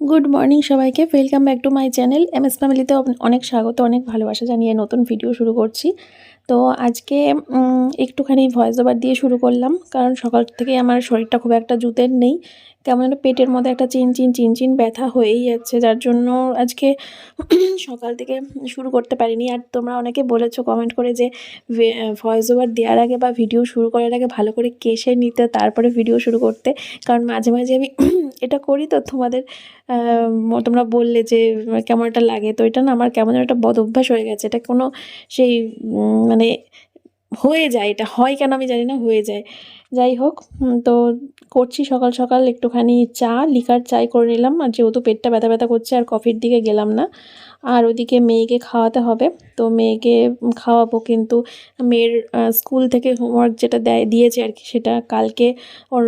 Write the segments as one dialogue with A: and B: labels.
A: Good morning সবাইকে welcome back to my channel M S ফ্যামিলিতে অনেক স্বাগত, অনেক ভালোবাসা জানিয়ে নতুন ভিডিও শুরু করছি। তো আজকে একটুখানি ভয়েস ওভার দিয়ে শুরু করলাম, কারণ সকাল থেকে আমার শরীরটা খুব একটা জুতের নেই। কেমন যেন পেটের মধ্যে একটা চিন চিন চিন চিন ব্যথা হয়েই যাচ্ছে। যার জন্য আজকে সকাল থেকে শুরু করতে পারিনি। আর তোমরা অনেকে বলেছ কমেন্ট করে যে ভয়েস ওভার দেওয়ার আগে বা ভিডিও শুরু করার আগে ভালো করে কেশে নিতে, তারপরে ভিডিও শুরু করতে। কারণ মাঝে মাঝে আমি এটা করি তো তোমাদের তোমরা বললে যে, কেমন একটা লাগে। তো এটা না আমার কেমন একটা বদ অভ্যাস হয়ে গেছে। এটা কোনো সেই মানে হয়ে যায়, এটা হয় কেন আমি জানি না, হয়ে যায়। যাই হোক তো করছি সকাল সকাল একটুখানি চা, লিকার চাই করে নিলাম, আর যেহেতু পেটটা ব্যথা ব্যথা করছে আর কফির দিকে গেলাম না আর ওদিকে মেয়েকে খাওয়াতে হবে। তো মেয়েকে খাওয়াবো কিন্তু মেয়ের স্কুল থেকে হোমওয়ার্ক যেটা দেয়, দিয়েছে আর কি, সেটা কালকে ওর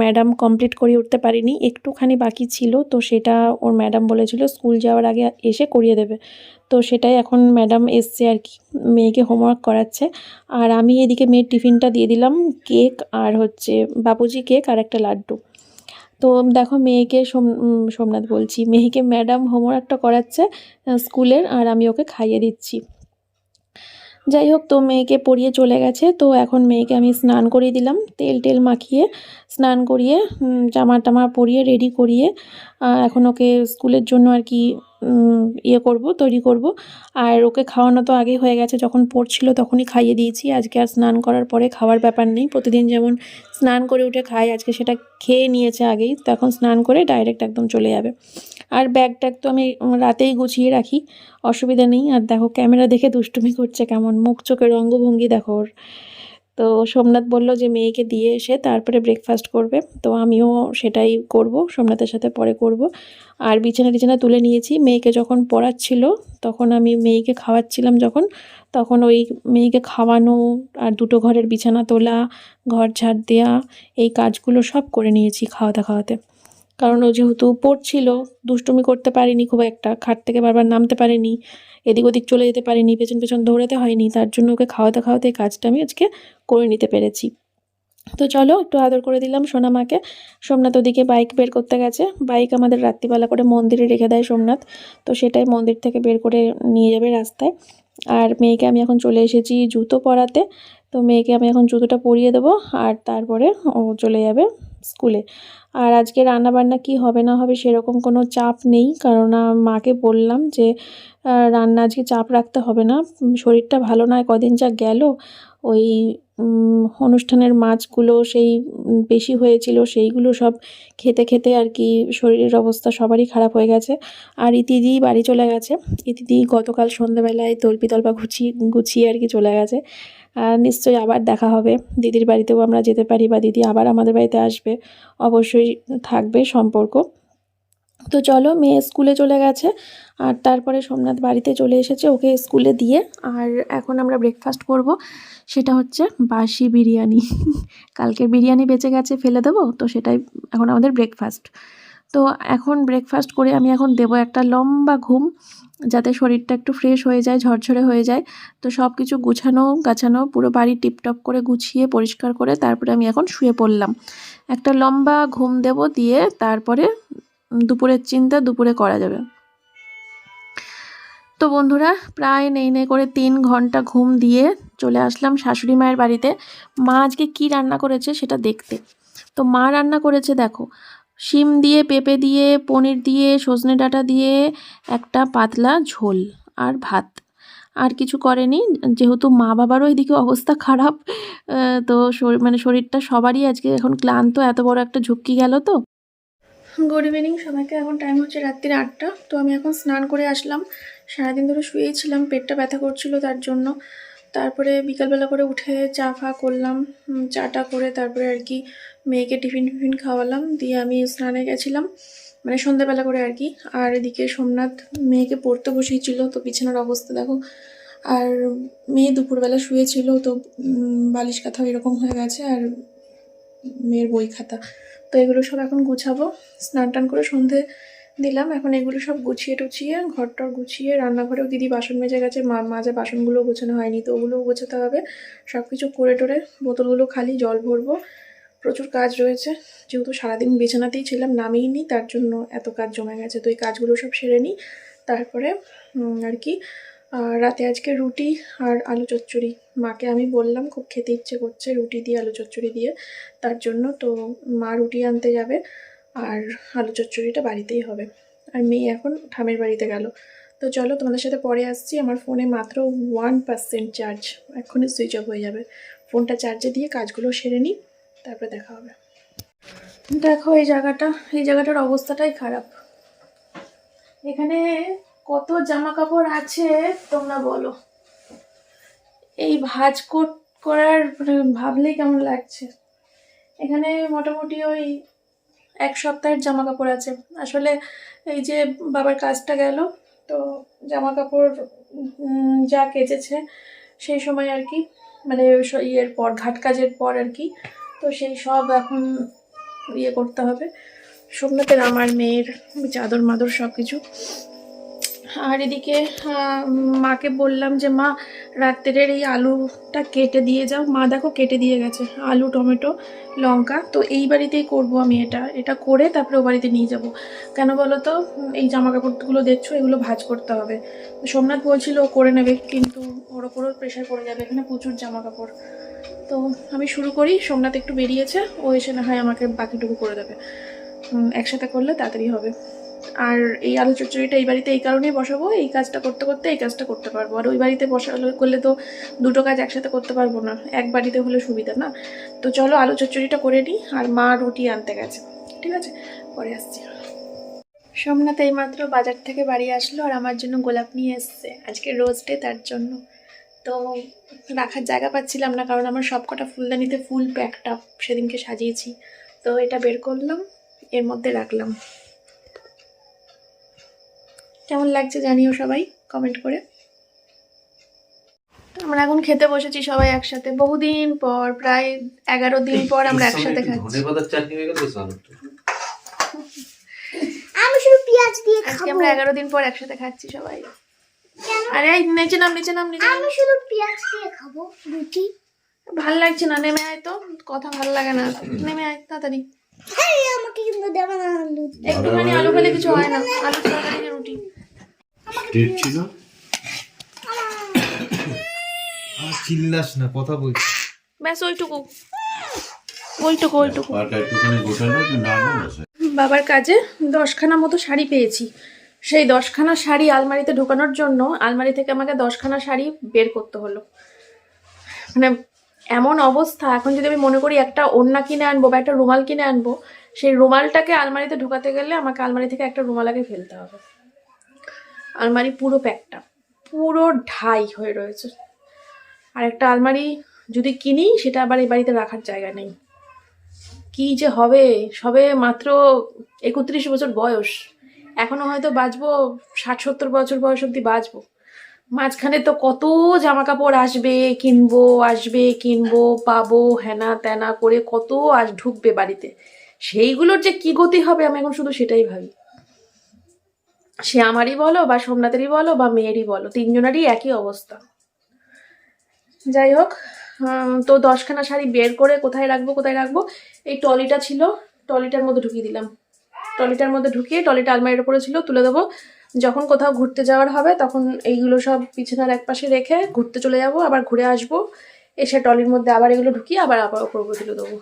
A: ম্যাডাম কমপ্লিট করে উঠতে পারিনি। একটুখানি বাকি ছিল, তো সেটা ওর ম্যাডাম বলেছিল স্কুল যাওয়ার আগে এসে করিয়ে দেবে। তো সেটাই এখন ম্যাডাম এসছে আর কি, মেয়েকে হোমওয়ার্ক করাচ্ছে। আর আমি এদিকে মেয়ের টিফিনটা দিয়ে দিলাম কেক আর হচ্ছে বাপুজি কেক আর একটা লাড্ডু। তো দেখো মেয়েকে সোম সোমনাথ বলছি, মেয়েকে ম্যাডাম হোমওয়ার্কটা করাচ্ছে স্কুলের, আর আমি ওকে খাইয়ে দিচ্ছি। যাই হোক, তো মেয়েকে পরিয়ে চলে গেছে, তো এখন মেয়েকে আমি স্নান করিয়ে দিলাম, তেল টেল মাখিয়ে, স্নান করিয়ে জামা টামা পরিয়ে রেডি করিয়ে এখন ওকে স্কুলের জন্য আর কি ইয়ে করব, তৈরি করব। আর ওকে খাওয়ানো তো আগেই হয়ে গেছে, যখন পড়ছিল তখনই খাইয়ে দিয়েছি। আজকে আর স্নান করার পরে খাওয়ার ব্যাপার নেই। প্রতিদিন যেমন স্নান করে উঠে খায় আজকে সেটা খেয়ে নিয়েছে আগেই তো এখন স্নান করে ডাইরেক্ট একদম চলে যাবে। আর ব্যাগ ট্যাগ তো আমি রাতেই গুছিয়ে রাখি, অসুবিধা নেই। আর দেখো, ক্যামেরা দেখে দুষ্টুমি করছে কেমন। মুখ চোখের রঙ্গভঙ্গি দেখো ওর। তো সোমনাথ বলল যে মেয়েকে দিয়ে এসে তারপরে ব্রেকফাস্ট করবে। তো আমিও সেটাই করব, সোমনাথের সাথে পরে করব। আর বিছানা টিছানা তুলে নিয়েছি। মেয়েকে যখন পড়াচ্ছিল, তখন আমি মেয়েকে খাওয়াচ্ছিলাম যখন। তখন ওই মেয়েকে খাওয়ানো আর দুটো ঘরের বিছানা তোলা, ঘর ঝাড় দেওয়া এই কাজগুলো সব করে নিয়েছি খাওয়াতে খাওয়াতে। কারণ ও যেহেতু পড়ছিল, দুষ্টুমি করতে পারিনি খুব একটা, খাট থেকে বারবার নামতে পারিনি, এদিক ওদিক চলে যেতে পারিনি, পেছন পেছন দৌড়াতে হয়নি, তার জন্য ওকে খাওয়াতে খাওয়াতে এই কাজটা আমি আজকে করে নিতে পেরেছি। তো চলো একটু আদর করে দিলাম সোনামাকে। সোমনাথ ওদিকে বাইক বের করতে গেছে। বাইক আমাদের রাত্রিবেলা করে মন্দিরে রেখে দেয় সোমনাথ। তো সেটাই মন্দির থেকে বের করে নিয়ে যাবে রাস্তায়। আর মেয়েকে আমি এখন চলে এসেছি জুতো পরাতে। তো মেয়েকে আমি এখন জুতোটা পরিয়ে দেবো আর তারপরে ও চলে যাবে স্কুলে। আর আজকে রান্না বান্না কি হবে না হবে সেরকম কোনো চাপ নেই। কারণ মাকে বললাম যে রান্না আজকে চাপ রাখতে হবে না। শরীরটা ভালো নয়, কদিন যা গেল, ওই অনুষ্ঠানের মাছগুলো সেই বেশি হয়েছিল, সেইগুলো সব খেতে খেতে আর কি শরীরের অবস্থা সবারই খারাপ হয়ে গেছে। আর ইতিদি বাড়ি চলে গেছে। ইতিদি গতকাল সন্ধ্যাবেলায় তল্পি তল্পা গুছিয়ে গুছিয়ে আর কি চলে গেছে। নিশ্চয়ই আবার দেখা হবে। দিদির বাড়িতেও আমরা যেতে পারি বা দিদি আবার আমাদের বাড়িতে আসবে। অবশ্যই থাকবে সম্পর্ক। তো চলো, মেয়ে স্কুলে চলে গেছে আর তারপরে সোমনাথ বাড়িতে চলে এসেছে ওকে স্কুলে দিয়ে। আর এখন আমরা ব্রেকফাস্ট করব। সেটা হচ্ছে বাসি বিরিয়ানি। কালকের বিরিয়ানি বেঁচে গেছে, ফেলে দেবো? তো সেটাই এখন আমাদের ব্রেকফাস্ট তো এখন ব্রেকফাস্ট করে আমি এখন দেবো একটা লম্বা ঘুম। যাতে শরীরটা একটু ফ্রেশ হয়ে যায়, ঝরঝরে হয়ে যায়। তো সব কিছু গুছানো, গাছানো, পুরো বাড়ি টিপটপ করে গুছিয়ে, পরিষ্কার করে তারপরে আমি এখন শুয়ে পড়লাম। একটা লম্বা ঘুম দেব দিয়ে তারপরে দুপুরের চিন্তা দুপুরে করা যাবে। তো বন্ধুরা, প্রায় নেই নেই করে তিন ঘণ্টা ঘুম দিয়ে চলে আসলাম শাশুড়ি মায়ের বাড়িতে। মা আজকে কি রান্না করেছে সেটা দেখতে। তো মা রান্না করেছে, দেখো শিম দিয়ে, পেঁপে দিয়ে, পনির দিয়ে, সজনে ডাঁটা দিয়ে, একটা পাতলা ঝোল আর ভাত। আর কিছু করেনি, যেহেতু মা বাবারও এদিকে অবস্থা খারাপ তো মানে শরীরটা সবারই আজকে এখন ক্লান্ত, এত বড় একটা ঝুঁকি গেল তো। গুড ইভিনিং সবাইকে। এখন টাইম হচ্ছে রাত্রির আটটা। তো আমি এখন স্নান করে আসলাম। সারাদিন ধরে শুয়েই ছিলাম, পেটটা ব্যথা করছিল তার জন্য। তারপরে বিকালবেলা করে উঠে চা ফা করলাম চাটা করে তারপরে আর কি মেয়েকে টিফিন টিফিন খাওয়ালাম, দিয়ে আমি স্নানে গেছিলাম মানে সন্ধ্যাবেলা করে আর কি। আর এদিকে সোমনাথ মেয়েকে পড়তে বসিয়েছিল, তো বিছানার অবস্থা দেখো। আর মেয়ে দুপুরবেলা শুয়েছিল, তো বালিশ কাঁথা এরকম হয়ে গেছে, আর মেয়ের বই খাতা। তো এগুলো সব এখন গুছাবো, স্নান টান করে সন্ধে দিলাম। এখন এগুলো সব গুছিয়ে টুছিয়ে ঘরটর গুছিয়ে, রান্নাঘরেও দিদি বাসন মেজে গেছে মাঝে বাসনগুলো গোছানো হয়নি, তো ওগুলোও গোছাতে হবে। সব কিছু করে টোরে বোতলগুলো খালি, জল ভরবো। প্রচুর কাজ রয়েছে, যেহেতু সারাদিন বিছানাতেই ছিলাম, নামিয়ে নিই তার জন্য এত কাজ জমে গেছে। তো এই কাজগুলো সব সেরে নিই তারপরে আর কি রাতে আজকে রুটি আর আলু চচ্চড়ি। মাকে আমি বললাম, খুব খেতে ইচ্ছে করছে রুটি দিয়ে, আলু চচ্চড়ি দিয়ে। তার জন্য তো মা রুটি আনতে যাবে। আর আলু চচ্চড়িটা বাড়িতেই হবে। আর মেয়ে এখন ঠামের বাড়িতে গেল। তো চলো তোমাদের সাথে পরে আসছি। আমার ফোনে মাত্র ওয়ান পার্সেন্ট চার্জ এক্ষুনি সুইচ অফ হয়ে যাবে। ফোনটা চার্জে দিয়ে কাজগুলো সেরে নিই, তারপরে দেখা হবে। দেখো এই জায়গাটা, এই জায়গাটার অবস্থাটাই খারাপ। এখানে কত জামা কাপড় আছে তোমরা বলো। এই ভাঁজ কোট করার ভাবলেই কেমন লাগছে। এখানে মোটামুটি ওই এক সপ্তাহের জামা কাপড় আছে। আসলে এই যে বাবার কাজটা গেল, তো জামা কাপড় যা কেচেছে সেই সময় আর কি মানে ইয়ের পর, ঘাট কাজের পর আর কি, তো সেই সব এখন ইয়ে করতে হবে। সোমনাথের আমার মেয়ের চাদর মাদর সব কিছু আর এদিকে মাকে বললাম যে, মা, রাত্রের এই আলুটা কেটে দিয়ে যাও। মা দেখো কেটে দিয়ে গেছে, আলু, টমেটো, লঙ্কা। তো এই বাড়িতেই করব আমি এটা। এটা করে তারপরে ও বাড়িতে নিয়ে যাব। কেন বলো তো? এই জামা কাপড়গুলো দেখছ, এগুলো ভাজ করতে হবে। সোমনাথ বলছিল ও করে নেবে, কিন্তু ওর ওপরও প্রেশার পড়ে যাবে এখানে প্রচুর জামা কাপড় তো আমি শুরু করি, সোমনাথ একটু বেরিয়েছে, ও এসে না হয় আমাকে বাকিটুকু করে দেবে। একসাথে করলে তাড়াতাড়ি হবে। আর এই আলু চচ্চড়িটা এই বাড়িতে এই কারণেই বসাবো, এই কাজটা করতে করতে এই কাজটা করতে পারব। আর ওই বাড়িতে বসালে করলে তো দুটো কাজ একসাথে করতে পারব না, এক বাড়িতে হলে সুবিধা না। তো চলো আলু চচ্চড়িটা করে নিই, আর মা রুটি আনতে গেছে, ঠিক আছে? পরে আসছি। সোমনাথ এইমাত্র বাজার থেকে বাড়ি আসলো আর আমার জন্য গোলাপ নিয়ে এসছে, আজকে রোজ ডে তার জন্য। তো রাখার জায়গা পাচ্ছিলাম না, কারণ আমার সবকটা ফুলদানিতে ফুল প্যাকটা সেদিনকে সাজিয়েছি। তো এটা বের করলাম, এর মধ্যে রাখলাম। কেমন লাগছে জানিও সবাই কমেন্ট করে। আমরা এখন খেতে বসেছি সবাই একসাথে। বহুদিন পর প্রায় এগারো দিন পর আমরা একসাথে খাচ্ছি।
B: আমি শুধু পেঁয়াজ দিয়ে
A: আজকে আমরা এগারো দিন পর একসাথে খাচ্ছি সবাই। আরে এই নিচে নাম নিচে নাম নিচে
B: আমি শুধু পেঁয়াজ দিয়ে খাব রুটি।
A: ভালো লাগছে না নেমে আয় তো। কথা ভালো লাগে না। নেমে আয় তাড়াতাড়ি।
B: হ্যাঁ আমাকে কিন্তু দেবে না আলু।
A: একটুখানি আলু খেলে কিছু হয় না। আলু তরকারি রুটি।
C: ডেট ছিল? আর চিল্লাস না কথা বলছি।
A: ব্যাস ওইটুকু। ওইটুকু ওইটুকু।
C: পাটা একটুখানি গোটানো যে না না বসে
A: বাবার কাজে দশখানা মতো শাড়ি পেয়েছি। সেই দশখানা শাড়ি আলমারিতে ঢোকানোর জন্য আলমারি থেকে আমাকে দশখানা শাড়ি বের করতে হলো। মানে এমন অবস্থা এখন যদি আমি মনে করি একটা ওড়না কিনে আনব বা একটা রুমাল কিনে আনব সেই রুমালটাকে আলমারিতে ঢোকাতে গেলে আমাকে আলমারি থেকে একটা রুমাল আগে ফেলতে হবে। আলমারি পুরো প্যাকটা, পুরো ঢাই হয়ে রয়েছে। আর একটা আলমারি যদি কিনি, সেটা আবার এই বাড়িতে রাখার জায়গা নেই। কি যে হবে? সবে মাত্র একত্রিশ বছর বয়স। এখনও হয়তো বাঁচবো, ষাট সত্তর বছর বয়স অব্দি বাঁচবো। মাঝখানে তো কত জামা কাপড় আসবে, কিনবো আসবে, কিনবো, পাবো, হেনা তেনা করে কত আস ঢুকবে বাড়িতে। সেইগুলোর যে কি গতি হবে, আমি এখন শুধু সেটাই ভাবি। সে আমারই বলো বা সোমনাথেরই বলো বা মেয়েরই বলো, তিনজনেরই একই অবস্থা। যাই হোক তো দশখানা শাড়ি বের করে কোথায় রাখব কোথায় রাখব? এই টলিটা ছিল টলিটার মধ্যে ঢুকিয়ে দিলাম। টলিটার মধ্যে ঢুকিয়ে টলিটা আলমারির উপরে ছিল, তুলে দেবো। যখন কোথাও ঘুরতে যাওয়ার হবে, তখন এইগুলো সব বিছানার এক পাশে রেখে ঘুরতে চলে যাব, আবার ঘুরে আসব। এসে টলির মধ্যে আবার এগুলো ঢুকিয়ে আবার আবার ওপর তুলে দেবো।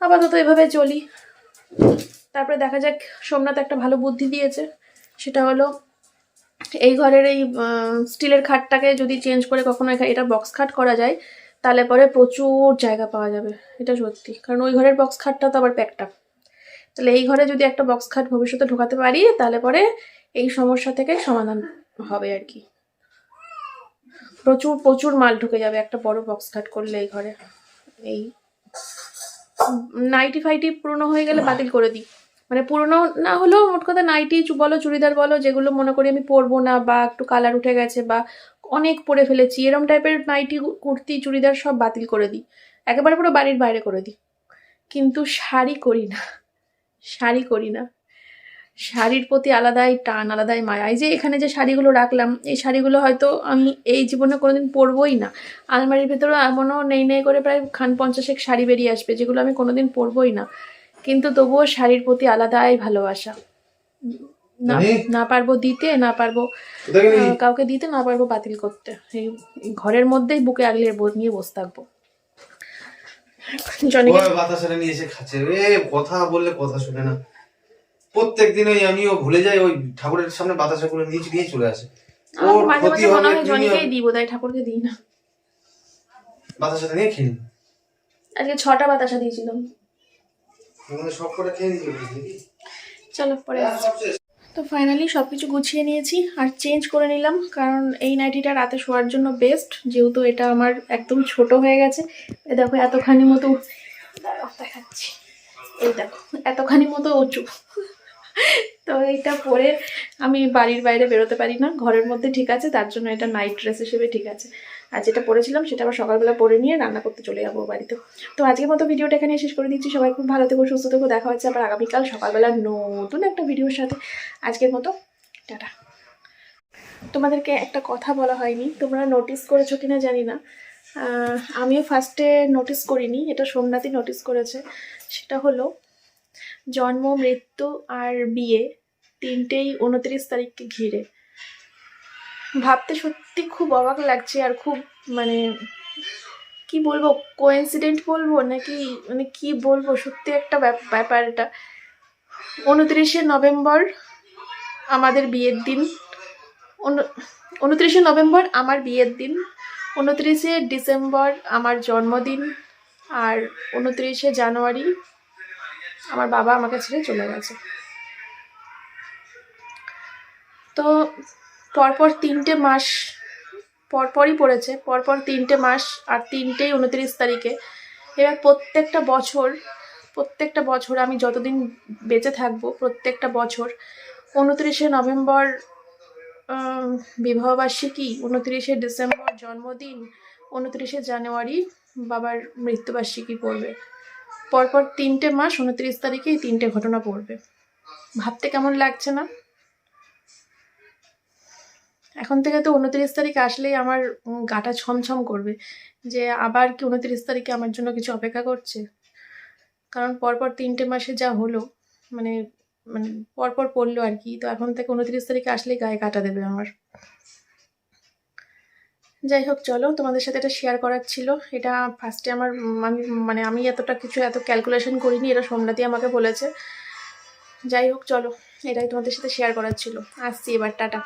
A: আপাতত এভাবে চলি। তারপরে দেখা যাক, সোমনাথ একটা ভালো বুদ্ধি দিয়েছে। সেটা হলো এই ঘরের এই স্টিলের খাটটাকে যদি চেঞ্জ করে কখনো এটা বক্স খাট করা যায়, তাহলে পরে প্রচুর জায়গা পাওয়া যাবে, এটা সত্যি। কারণ ওই ঘরের বক্স খাটটা তো আবার প্যাকটা তাহলে এই ঘরে যদি একটা বক্স খাট ভবিষ্যতে ঢোকাতে পারি, তাহলে পরে এই সমস্যা থেকে সমাধান হবে আর কি। প্রচুর প্রচুর মাল ঢুকে যাবে একটা বড় বক্স খাট করলে এই ঘরে। এই নাইটি ফাইটি পুরনো হয়ে গেলে বাতিল করে দিই। মানে পুরনো না হলেও মোট কথা নাইটি বলো চুড়িদার বলো যেগুলো মনে করি আমি পরবো না বা একটু কালার উঠে গেছে বা অনেক পরে ফেলেছি, এরম টাইপের নাইটি কুর্তি, চুড়িদার সব বাতিল করে দিই। একেবারে পুরো বাড়ির বাইরে করে দিই। কিন্তু শাড়ি করি না, শাড়ি করি না। শাড়ির প্রতি আলাদাই টান, আলাদাই মায়া। এই যে এখানে যে শাড়িগুলো রাখলাম, এই শাড়িগুলো হয়তো আমি এই জীবনে কোনোদিন পরবই না। আলমারির ভেতরে এমনও নেই নেই করে প্রায় খান পঞ্চাশেক শাড়ি বেরিয়ে আসবে যেগুলো আমি কোনোদিন পরবই না। কিন্তু তবুও শাড়ির প্রতি আলাদাই ভালোবাসা। না
C: মানে?
A: পারব দিতে না পারব কাউকে দিতে না পারব বাতিল করতে। এই ঘরের মধ্যেই বুকে আগলে নিয়ে বসে থাকব। জনিকে
D: নিয়ে এসে খাচ্ছে এ কথা বললে কথা শুনে না। প্রত্যেক দিন ওই আমিও ভুলে যাই ওই ঠাকুরের সামনে বাতাসা নিচে নিয়ে চলে আসে। ওর ক্ষতি হবে
A: জনিকেই দিব তাই ঠাকুরকে দিই না।
D: বাতাসাটা নিয়ে খেয়ে
A: আজকে ছটা বাতাসা দিয়েছিলাম
D: আমাদের সব করে খেয়ে নিয়েছি বুঝলি
A: চলো পরে
D: শেষ।
A: তো ফাইনালি সব কিছু গুছিয়ে নিয়েছি আর চেঞ্জ করে নিলাম কারণ এই নাইটিটা রাতে শোয়ার জন্য বেস্ট যেহেতু এটা আমার একদম ছোট হয়ে গেছে। দেখো এতখানি মতো দেখাচ্ছি। এই দেখো এতখানি মতো উঁচু। তো এইটা পরে আমি বাড়ির বাইরে বেরোতে পারি না ঘরের মধ্যে ঠিক আছে তার জন্য এটা নাইট ড্রেস হিসেবে ঠিক আছে। আর যেটা পড়েছিলাম সেটা আবার সকালবেলা পরে নিয়ে রান্না করতে চলে যাব বাড়িতে। তো আজকের মতো ভিডিওটা এখানে শেষ করে দিচ্ছি। সবাই খুব ভালো থেকো, সুস্থ থেকো। দেখা হচ্ছে আবার আগামীকাল সকালবেলা নতুন একটা ভিডিওর সাথে। আজকের মতো, টাটা। তোমাদেরকে একটা কথা বলা হয়নি। তোমরা নোটিস করেছ কিনা জানি না। আমিও ফার্স্টে নোটিস করিনি, এটা সোমনাথই নোটিস করেছে। সেটা হলো, জন্ম, মৃত্যু আর বিয়ে তিনটেই উনত্রিশ তারিখকে ঘিরে। ভাবতে সত্যি খুব অবাক লাগছে আর খুব মানে কি বলব কোইন্সিডেন্ট বলব নাকি মানে কি বলব, সত্যি একটা ব্যাপ- ব্যাপার এটা। উনত্রিশে নভেম্বর আমাদের বিয়ের দিন। উনত্রিশে নভেম্বর আমার বিয়ের দিন। উনত্রিশে ডিসেম্বর আমার জন্মদিন। আর উনত্রিশে জানুয়ারি আমার বাবা আমাকে ছেড়ে চলে গেছে। তো পরপর তিনটে মাস পরপরই পড়েছে, পরপর তিনটে মাস আর তিনটেই উনত্রিশ তারিখে। এবার প্রত্যেকটা বছর প্রত্যেকটা বছর আমি যতদিন বেঁচে থাকব, প্রত্যেকটা বছর, উনত্রিশে নভেম্বর বিবাহবার্ষিকী উনত্রিশে ডিসেম্বর জন্মদিন, উনত্রিশে জানুয়ারি বাবার মৃত্যুবার্ষিকী পড়বে। পরপর তিনটে মাস, উনত্রিশ তারিখে এই তিনটে ঘটনা পড়বে। ভাবতে কেমন লাগছে না? এখন থেকে তো উনত্রিশ তারিখ আসলেই আমার গাটা ছমছম করবে। যে আবার কি উনত্রিশ তারিখে আমার জন্য কিছু অপেক্ষা করছে? কারণ পরপর তিনটে মাসে যা হলো মানে মানে পরপর পড়ল আর কি। তো এখন থেকে উনত্রিশ তারিখে আসলেই গায়ে কাটা দেবে আমার। যাই হোক, চলো, তোমাদের সাথে এটা শেয়ার করার ছিল। এটা ফার্স্টে আমার আমি মানে আমি এতটা কিছু, এত ক্যালকুলেশন করিনি, এটা সোমনাথই আমাকে বলেছে। যাই হোক, চলো, এটাই তোমাদের সাথে শেয়ার করার ছিল। আসছি এবার, টাটা।